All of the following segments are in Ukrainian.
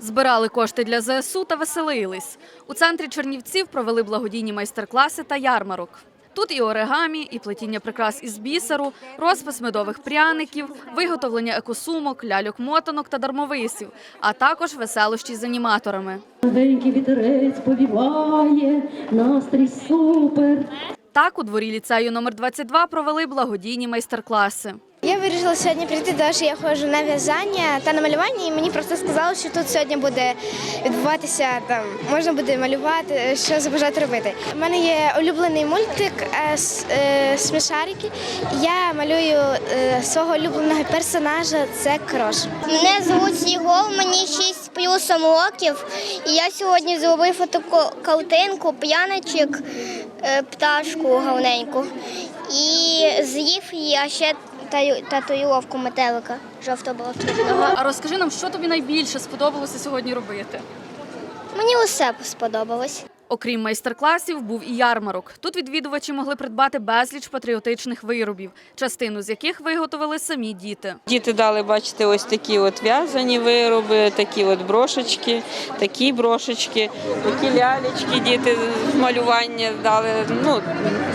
Збирали кошти для ЗСУ та веселились. У центрі Чернівців провели благодійні майстер-класи та ярмарок. Тут і оригамі, і плетіння прикрас із бісеру, розпис медових пряників, виготовлення екосумок, ляльок-мотанок та дармовисів, а також веселощі з аніматорами. Легенький вітерець повіває, настрій супер. Так, у дворі ліцею номер 22 провели благодійні майстер-класи. Я вирішила сьогодні прийти, тому що я ходжу на в'язання та на малювання, і мені просто сказали, що тут сьогодні буде відбуватися там, можна буде малювати, що забажати робити. У мене є улюблений мультик е, е, смішарики. Я малюю е, свого улюбленого персонажа. Це крош. Мене звуть Єгор, мені 6 плюсом років. І я сьогодні зробив таку картинку, п'яничок, е, пташку гарненьку. І з'їв її, а ще татуїровку метелика жовто-блакитного. А розкажи нам, що тобі найбільше сподобалося сьогодні робити? Мені усе сподобалось. Окрім майстер-класів, був і ярмарок. Тут відвідувачі могли придбати безліч патріотичних виробів, частину з яких виготовили самі діти. Діти дали, бачите, ось такі от в'язані вироби, такі от брошечки, такі брошечки, такі лялечки, діти з малювання дали. Ну,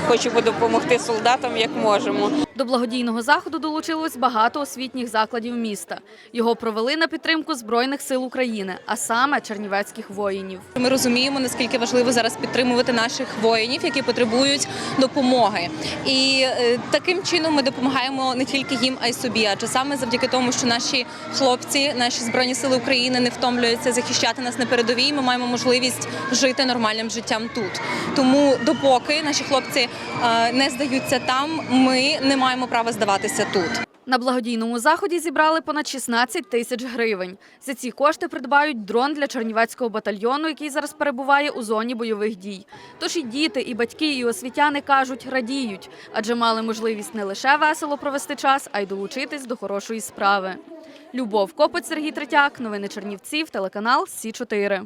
хочемо допомогти солдатам як можемо. До благодійного заходу долучилось багато освітніх закладів міста. Його провели на підтримку Збройних сил України, а саме чернівецьких воїнів. Ми розуміємо, наскільки важливо зараз підтримувати наших воїнів, які потребують допомоги. І е, таким чином ми допомагаємо не тільки їм, а й собі. Адже саме завдяки тому, що наші хлопці, наші збройні сили України не втомлюються захищати нас на передовій. Ми маємо можливість жити нормальним життям тут. Тому, допоки наші хлопці е, не здаються там, ми не маємо права здаватися тут. На благодійному заході зібрали понад 16 тисяч гривень. За ці кошти придбають дрон для чернівецького батальйону, який зараз перебуває у зоні бойових дій. Тож і діти, і батьки, і освітяни кажуть, радіють, адже мали можливість не лише весело провести час, а й долучитись до хорошої справи. Любов Копоть, Сергій Третяк, новини Чернівців, телеканал Сі 4